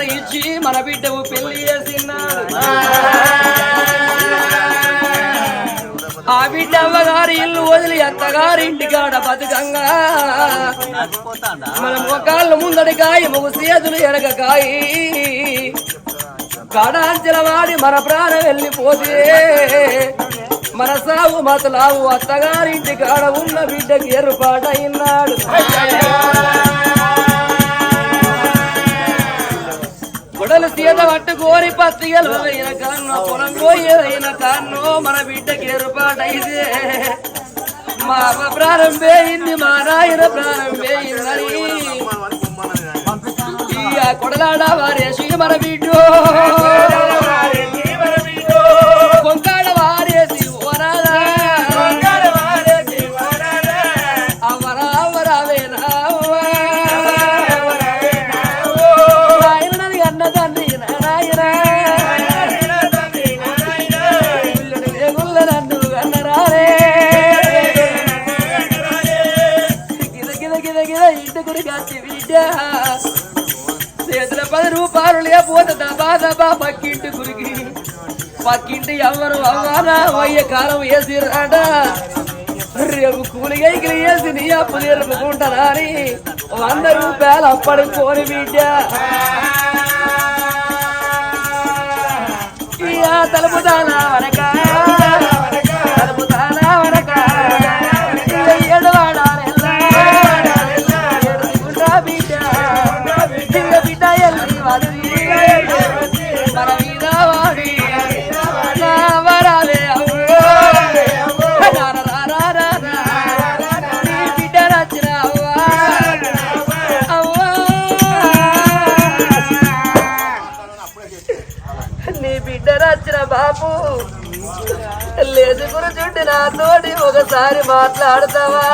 ఏ ఇచ్చి మన బిడ్డకు పెళ్ళి చేసినాడు. ఆ బిడ్డ అవ్వగారి ఇల్లు వదిలి అత్తగారి ఇంటికాడ బతుకంగా. మన మొక్కళ్ళ ముందడి కాయి మొగ సేతులు ఎడగ కాయి కాడాంచల వాడి మన ప్రాణం వెళ్ళిపోతే మన సాగు మతలావు అత్తగారింటి కాడ ఉన్న బిడ్డకి ఏర్పాటైనాడు. కొడలు సీత పట్టుకోని పత్తిగలు అయిన కాన్నో పొలం పోయేదైన కాన్నో మన బిడ్డకి ఏర్పాటైతే మా అవ్వ ప్రాణం వేయింది మా నాయన ప్రాణం వేయిందని ఈ ఆ కొడలాడ వారేసి మన బిడ్డు లేకపోతే పక్కింటి గురికి. పక్కింటి ఎవరు అవ్వాలా వయ్య కాలం వేసిరాడ రేపు కూలిగైకి వేసి నీ అప్పు తీరుపుకుంటారా అని వంద రూపాయలు అప్పటి కోని బిడ్డ. తలుపుదానా తలుపుతానా వనక? ఒకసారి మాట్లాడతావా?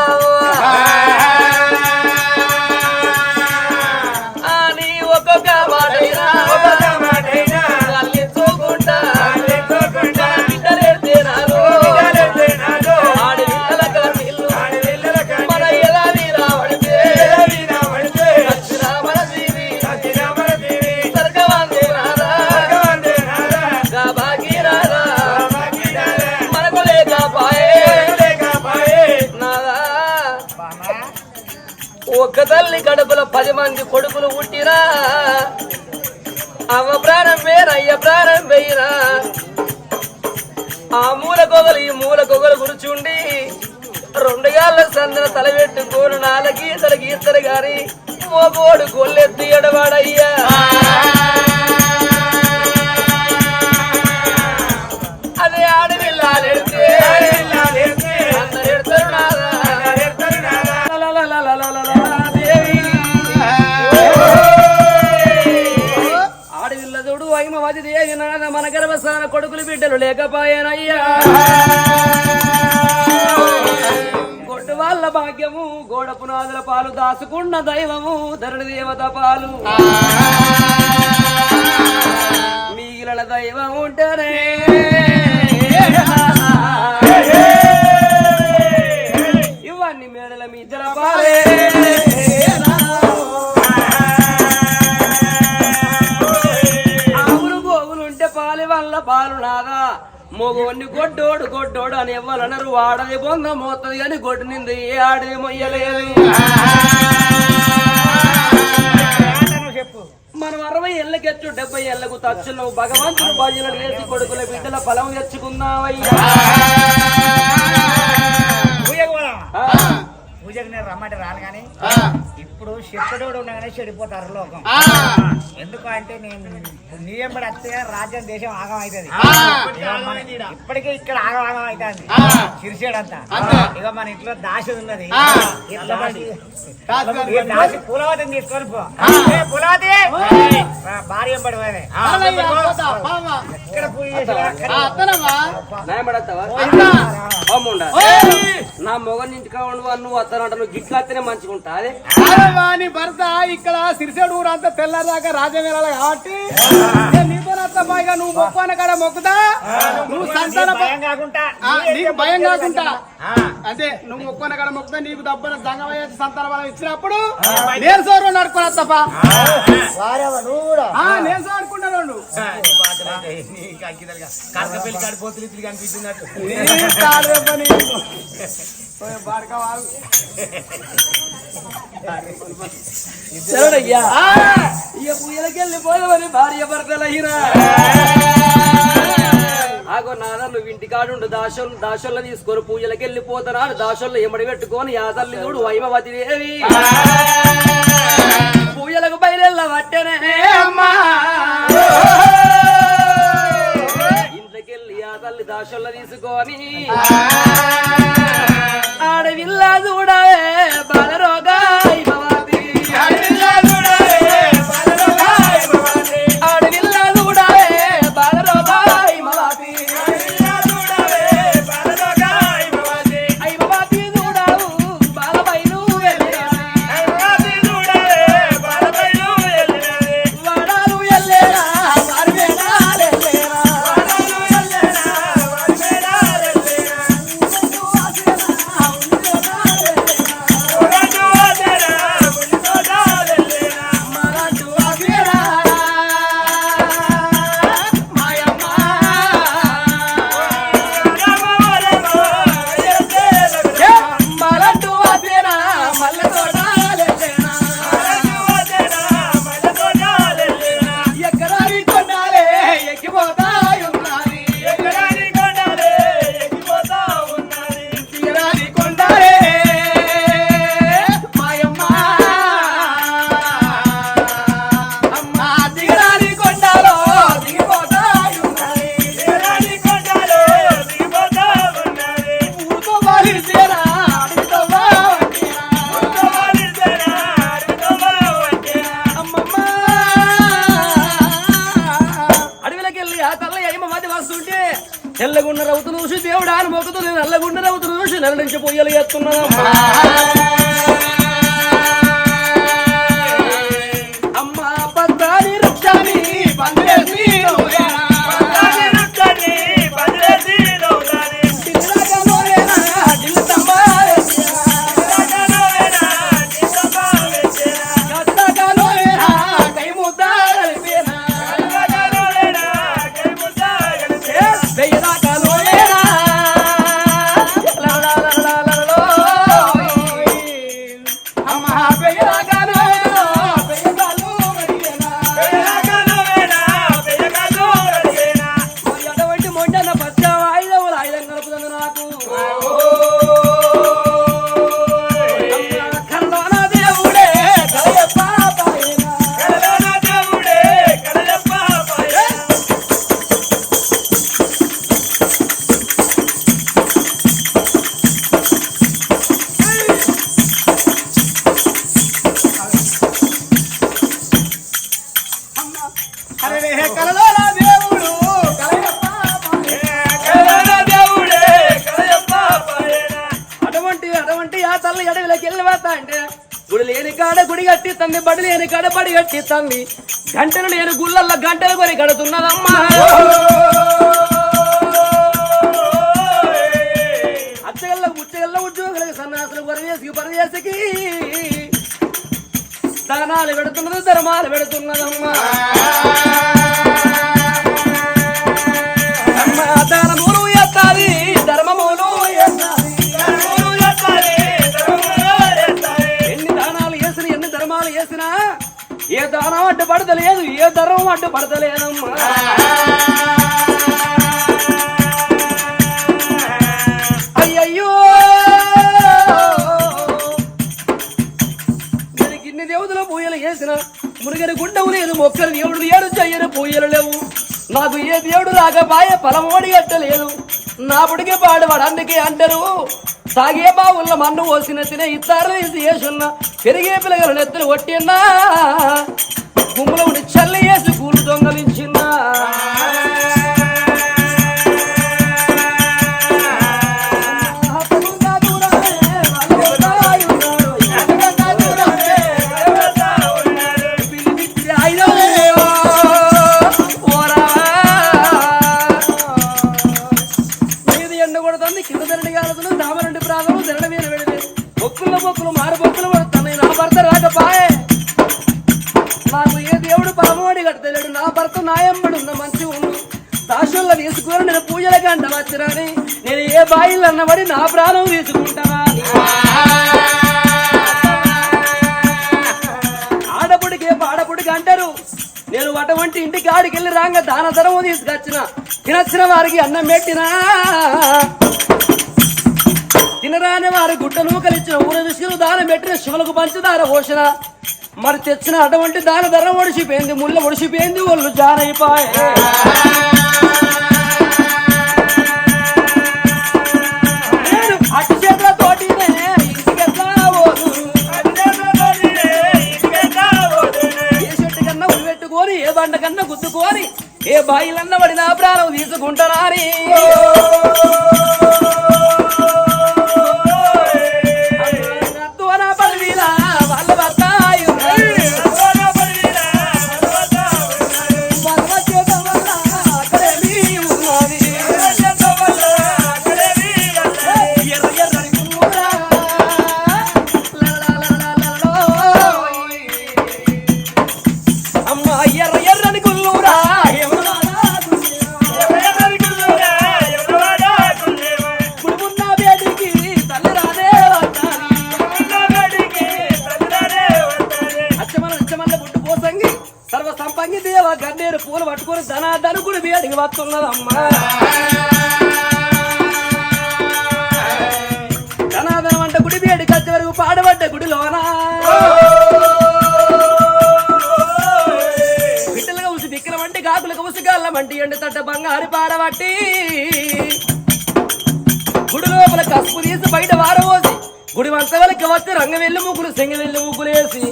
ఒక్క తల్లి కడుపులో పది మంది కొడుకులు పుట్టిరా అవ్వ ప్రాణం వేరయ్య అయ్య ప్రాణం వేయరా ఆ మూల కొగలు ఈ మూల కొగలు కూర్చుండి రెండు గాళ్ళ సందన తల పెట్టుకోను గీతలు గీతలు గాని మోగోడు కొల్లెత్తి ఎడవాడయ్యా. అదే ఆడవిల్లాలెడితే అయిమవది మన గర్భస్థాన కొడుకులు బిడ్డలు లేకపోయానయ్యా. గొడ్డు వాళ్ళ భాగ్యము గోడ పునాదుల పాలు దాసుకున్న దైవము ధరణి దేవత పాలు. మిగిలిన దైవం ఉంటేనే. ఇవన్నీ మేడల మీ జలపాలే మొగోన్ని గొడ్డోడు గొడ్డోడు అని ఇవ్వాలన్నారు వాడది బొంగ మోతది కానీ గొడ్డు నింది. ఏ ఆడది మొయ్యలేదు మనం అరవై ఏళ్ళకెచ్చు డెబ్బై ఏళ్ళకు తచ్చులు భగవంతుడు భజనలు వేసి కొడుకుల బిడ్డల ఫలం తెచ్చుకుందామయ్యా. పూజకు నేను రమ్మంటే రాను కానీ ఇప్పుడు శక్తుడోడు ఉండగానే చెడిపోతారు లోకం. ఎందుకు అంటే నేను నీ ఎంబడి వస్తే రాజ్యం దేశం ఆగం అవుతుంది. ఇప్పటికే ఇక్కడ ఆగం ఆగం అవుతుంది. చిరిసేడంతా ఇక మన ఇంట్లో దాసి ఉన్నది. ఇట్లా దాసి. ఈ దాసి. పులవతిని తీసుకొని పో. పులవతి! భార్య ఎంబడి. ఇక్కడ పూజ చేసి. నా మొగన్ ఇంటికి ఉండు నువ్వు వస్తాను నువ్వు గిట్లత్తేనే మంచిగా ఉంటా అదే వాని భర్త ఇక్కడ సిరిసేడు ఊరంతా తెల్లదాకా రాజ్యం వెళ్ళాలి కాబట్టి నీతో నువ్వు మొక్కున కాడ మొక్కుతా? నువ్వు సంతాన నీకు భయం కాకుండా అంటే నువ్వు మొక్కున కాడ మొక్కుతా నీకు దబ్బన దంగమయ్యే సంతాన బలం ఇచ్చినప్పుడు నేను సోరు నడుకున్నా తప్ప ఆ, నేను ఇట్లు కనిపిస్తున్నట్టు. ఇక పూజలకెళ్ళి పోదామని భార్య భర్తలయ్యిరా ఆగో నాదా నువ్వు ఇంటికాడుండు దాశం దాశంలో తీసుకొని పూజలకి వెళ్ళిపోతారా దాశంలో ఎమడి పెట్టుకొని యాదల్లి చూడు వైమవతి దేవి. పూజలకు బయలుదేళ్ళ వట్టెనే. అమ్మా! ఇంట్లోకెళ్ళి యాదల్లి దాశంలో తీసుకొని. మల్ల గడపడి లేని తల్లి. బడి కట్టిస్తుంది గంటలు గుళ్ళల్లో గంటలు కొని కడుతున్నదమ్మా అచ్చగల్ల ముచ్చగల్ల ఉద్యోగులకు సన్నాసులు పరదేశికి పరదేశికి స్థానాలు పెడుతున్నది ధర్మాలు పెడుతున్నదమ్మా. తరం అడ్డు పడతలేదమ్మా అయ్యయ్యో! దీనికి ఇన్ని పూజలు వేసిన మురుగని గుండవు లేదు మొక్కలు దేవుడు ఏడు చెయ్యని పూజలు లేవు. నాకు ఏ దేవుడు రాకపాయే పొలమోడి ఎట్టలేదు నా పుడికి పాడవాడు అందుకే అంటారు. తాగే బావుల మన్ను పోసిన తినే ఇత్తారు ఇది వేసున్న పెరిగే పిల్లగల నెత్తులు కొట్టినా గుమ్మలో ఉండి బాయిలు అన్నబడి నా ప్రాణం తీసుకుంటావా ఆడపుడికి పాడపుడికి అంటారు. నేను అటువంటి ఇంటికి ఆడికి వెళ్ళి రాంగ దాన ధరము తీసుకొచ్చిన. తినచ్చిన వారికి అన్నం పెట్టినా. తినరాని వారి గుడ్డ నూకలిచ్చిన ఊర విసుకులు దానం పెట్టిన శివులకు పంచదార పోషణ మరి తెచ్చిన అటువంటి దాన ధర ఒడిసిపోయింది ముళ్ళ ఒడిసిపోయింది ఒళ్ళు జారైపోయి గుద్దుకోని ఏ బండ బండకన్నా గుద్దుకోని ఏ బాయిలన్న పడినా ప్రాణం తీసుకుంటారీ గుడి వంతవలకి వస్తే రంగవెల్లి ముగ్గులు సెంగవెల్లి ముగ్గులు వేసి.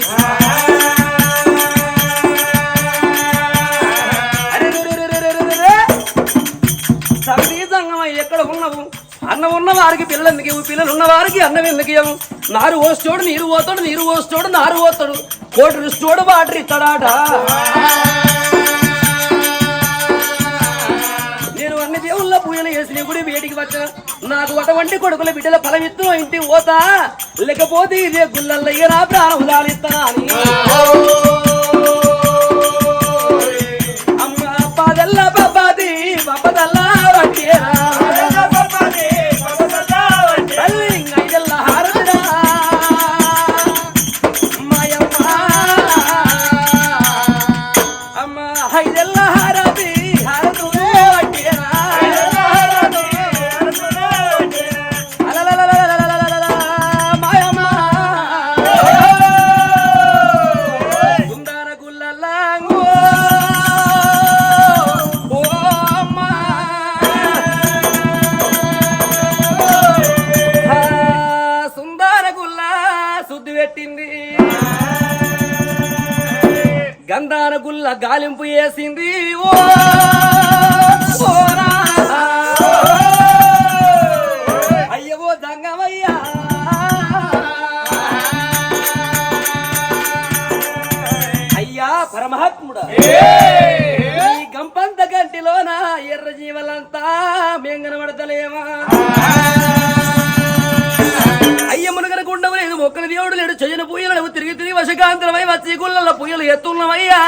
సగీ ఎక్కడ ఉన్నావు? అన్నం ఉన్న వారికి పిల్లలు పిల్లలు ఉన్న వారికి అన్నం ఎందుకు ఇవ్వము నారు పోస్తాడు నీరు పోతాడు నీరు పోస్తాడు నారు పోతాడు. కోటి రుస్తోడు వాటర్ ఇస్తాడాట దేవుళ్ళ పూజలు చేసి గుడి వేడికి వచ్చిన నాకు అటువంటి కొడుకుల బిడ్డల ఫలమిత్తు ఇంటి పోతా. లేకపోతే ఇదే గుళ్ళల్లో ఇక నా ప్రాణం అని. పరమాత్ముడా ఈ గంపంత గంటిలోన ఎర్ర జీవలంతా మెంగనబడతలేమా? అయ్య మునగన గుండవు లేదు మొక్కల దేవుడు లేడు చెయ్యన పూయలు తిరిగి తిరిగి వశకాంతరమై వచ్చి గుళ్ళల్లో పూయలు ఎత్తున్నవయ్యా.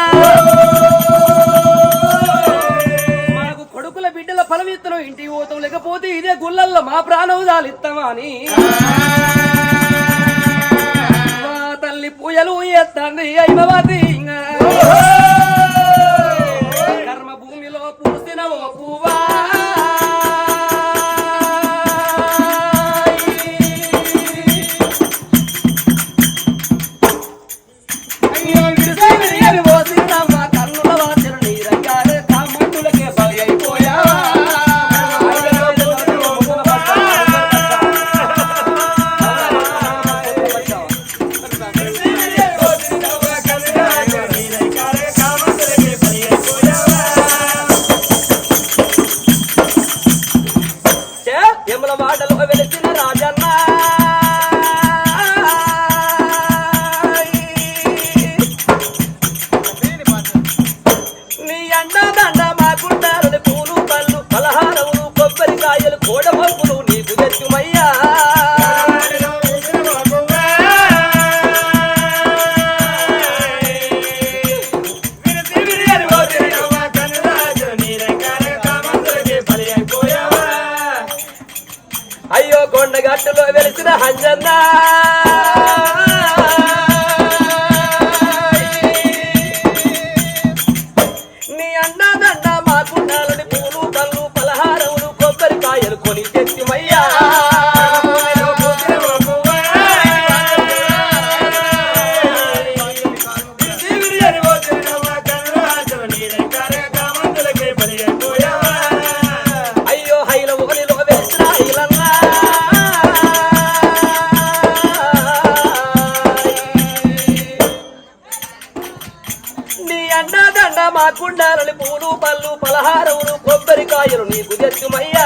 మాకు కొడుకుల బిడ్డల ఫలం ఇత్తనం ఇంటికి పోతాం లేకపోతే ఇదే గుళ్ళల్లో మా ప్రాణం దాలిస్తామా అని. మా తల్లి పూయలు ఎత్తంది అయినవతి కర్మ భూమిలో పూసిన ఓ పువ్వా. 人啊！రాయలు నీకు జత్తుమయ్యా.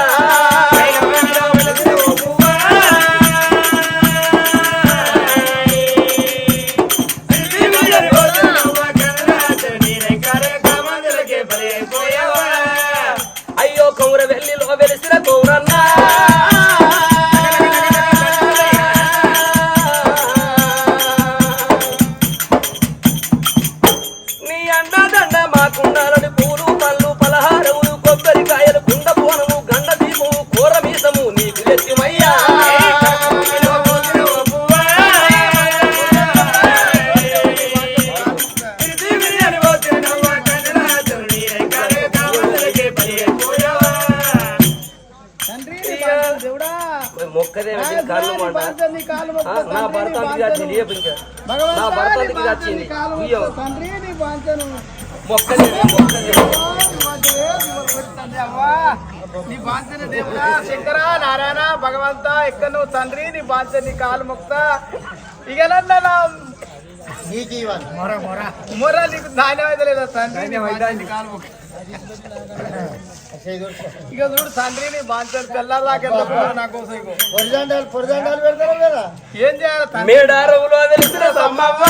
మొక్కదే నారాయణ భగవంత ఎక్కడ నువ్వు తండ్రి నీ బాంచని కాలు మొక్త. ఇక మొరా నీకు ఇక చూడు తండ్రిని బాంచాడు తెల్లారిదాకా నా కోసం పొరిజండాలు ఏం చేయాలి మేడారములు వదిలిసిన సమ్మమ్మ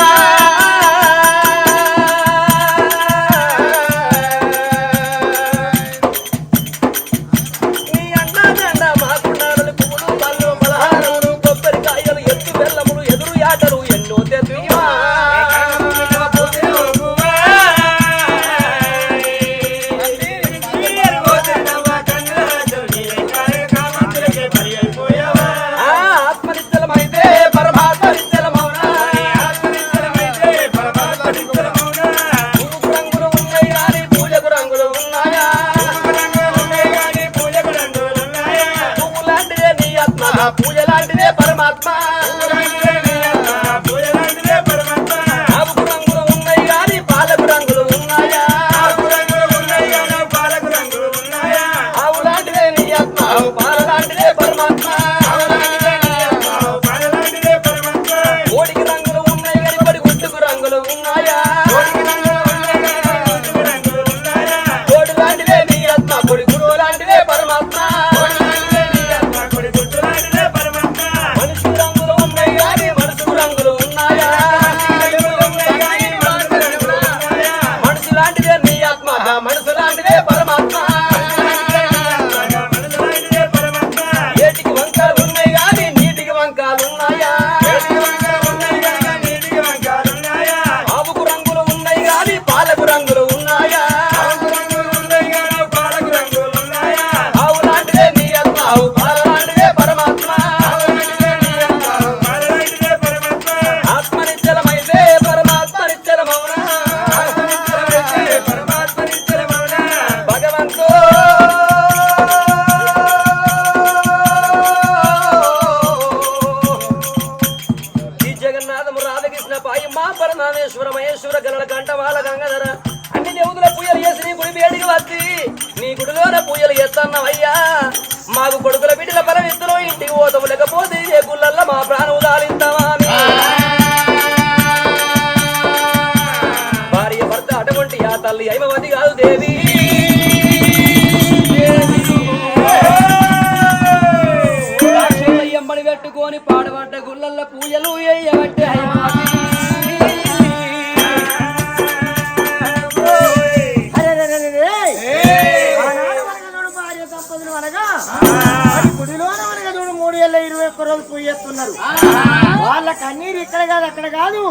ఉన్నారు వాళ్ళ కన్నీరు ఇక్కడ కాదు అక్కడ కాదు.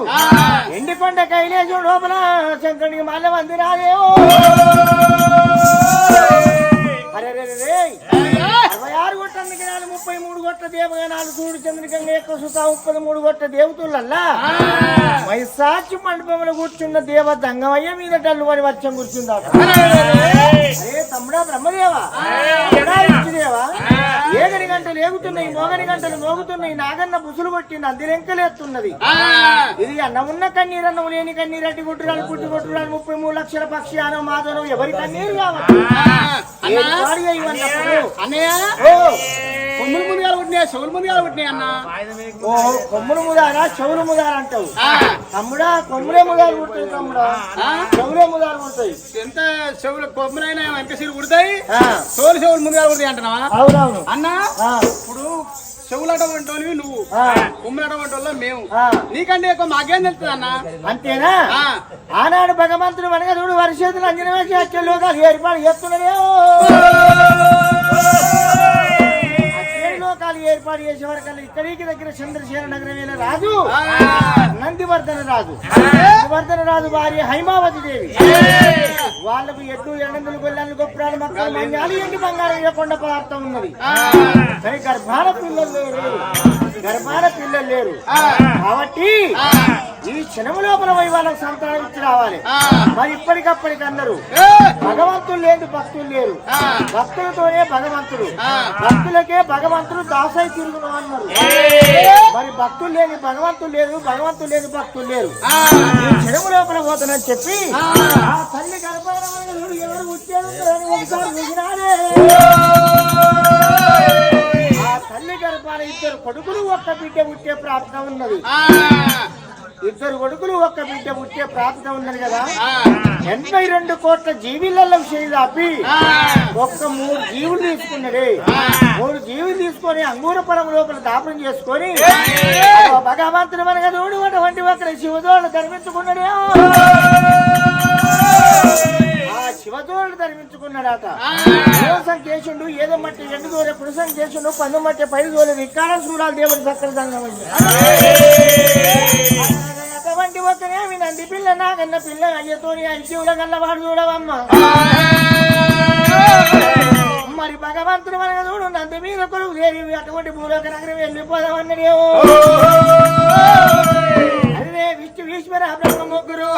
ఎండి పంట కైలేసం లోపల శంకరుడికి మళ్ళీ మంది రాదేవో అరవై ఆరు గొట్ల ముప్పై మూడు గొట్ల దేవగణాలు చూడు చంద్రికంగ యొక్క సుత ముప్పై మూడు గొట్ల దేవతులల్లా? వైశాచి మండపంలో కూర్చున్న దేవ దంగమయ్య మీద డల్లు అని వర్షం కూర్చుందా అరే తమ్ముడా బ్రహ్మదేవా? ఏగని గంటలు ఏగుతున్నాయి మోగని గంటలు మోగుతున్నాయి. నాగన్న బుసులు కొట్టింది అందిరెంకలేస్తున్నది ఇది అన్నమున్న కన్నీరు అన్నం లేని కన్నీరు అట్టి కొట్టురాలు పుట్టి కొట్టురాలు ముప్పై మూడు లక్షల పక్షి అనం మాధవం ఎవరి కన్నీరు కావాలి? కొమ్ములు ముందుగా పుట్టినాయి చెవులు ముందుగా పుట్టినాయి అన్న. ఓ కొమ్ములు ముదారా చెవులు ముదారా అంటావు. తమ్ముడా కొమ్ములే ముదారు పుడతాయి తమ్ముడా. చెవులే ముదారు పుడతాయి ఎంత చెవులు కొమ్ములైనా వెనక సీరు పుడతాయి తోలు చెవులు ముందుగా పుడతాయి అంటున్నావా? అవునవును. అన్న ఇప్పుడు చెవులట వంటోనివి నువ్వు ఆ, కొమ్ములట వంటోళ్ళం మేము. నీకంటే ఎక్కువ మాకేం తెలుస్తుంది అన్న? అంతేనా. ఆనాడు భగవంతుడు మనగా చూడు వరిచేతులు అంజన వేసి అచ్చే లోకాలు ఏర్పాటు చేస్తున్నాడే. లోకాలు ఏర్పాటు చేసే వరకల్లా ఇక్కడికి దగ్గర చంద్రశేఖర నగరమైన రాజు నందివర్ధన రాజు. నందివర్ధన రాజు భార్య హైమావతి దేవి. వాళ్ళకు ఎడ్లు ఎండలు గొల్లలు గొప్పరాలు మొక్కలు మంగాలి ఎండి బంగారం ఇవ్వకుండా పదార్థం ఉన్నది? సరే గర్భాన పిల్లలు లేరు. గర్భాన పిల్లలు లేరు. కాబట్టి ఈ క్షణము లోపల పోయి వాళ్ళకి సంతానం ఇచ్చి రావాలి మరి ఇప్పటికప్పటికి అందరూ భగవంతులు లేదు భక్తులు లేరు. భక్తులతోనే భగవంతుడు. భక్తులకే భగవంతుడు దాసై తిరుగును అన్నారు. మరి భక్తులు లేని భగవంతులు లేరు భగవంతులు లేని భక్తులు లేరు. ఈ క్షణము లోపల పోతానని చెప్పి ఆ. తల్లి గర్భాన ఎవరు ఉద్యోగం ఒకసారి చూసినాడే ఆ తల్లి గర్భాన ఇద్దరు కొడుకులు ఒక్క బిడ్డ పుట్టే ప్రాప్తం ఉన్నది. ఇద్దరు కొడుకులు ఒక్క బిడ్డ పుట్టే ప్రాప్తం ఉన్నది కదా. ఎనభై రెండు కోట్ల జీవిలలో చేదాపి ఒక్క మూడు జీవులు తీసుకున్నాడే మూడు జీవులు తీసుకొని అంగూర పొలం లోపల దాపం చేసుకొని భగవంతుడు మనగా నూడు అటువంటి ఒకరి శివదోడు ధర్మించుకున్నాడే. ఆ శివదోడు ధర్మించుకున్నాడట పురుషం కేసుండు ఏదో మట్టి రెండు దూరే పురుషం కేసుండు పందు మట్టి పై దూరే వికారం చూడాలి దేవుడి చక్ర అటువంటి ఒక్కనేమి నంది పిల్ల నాగన్న పిల్ల అయ్యతోని అయ్యూల గల్లవాడు చూడవమ్మ. మరి భగవంతుడు మనక చూడు నంది మీద కొడుకు దేవి అటువంటి భూలోక నగరం వెళ్ళిపోదామన్నదేమో అదే విష్ణు ఈశ్వర బ్రహ్మ ముగ్గురు.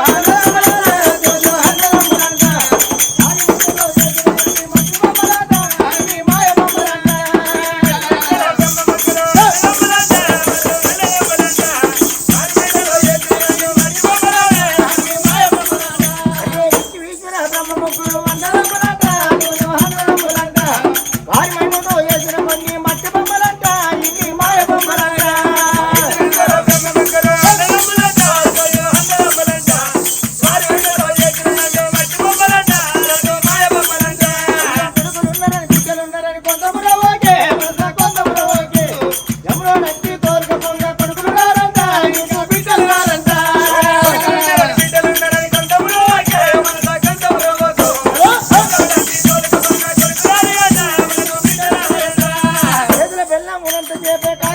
ಬೇಟ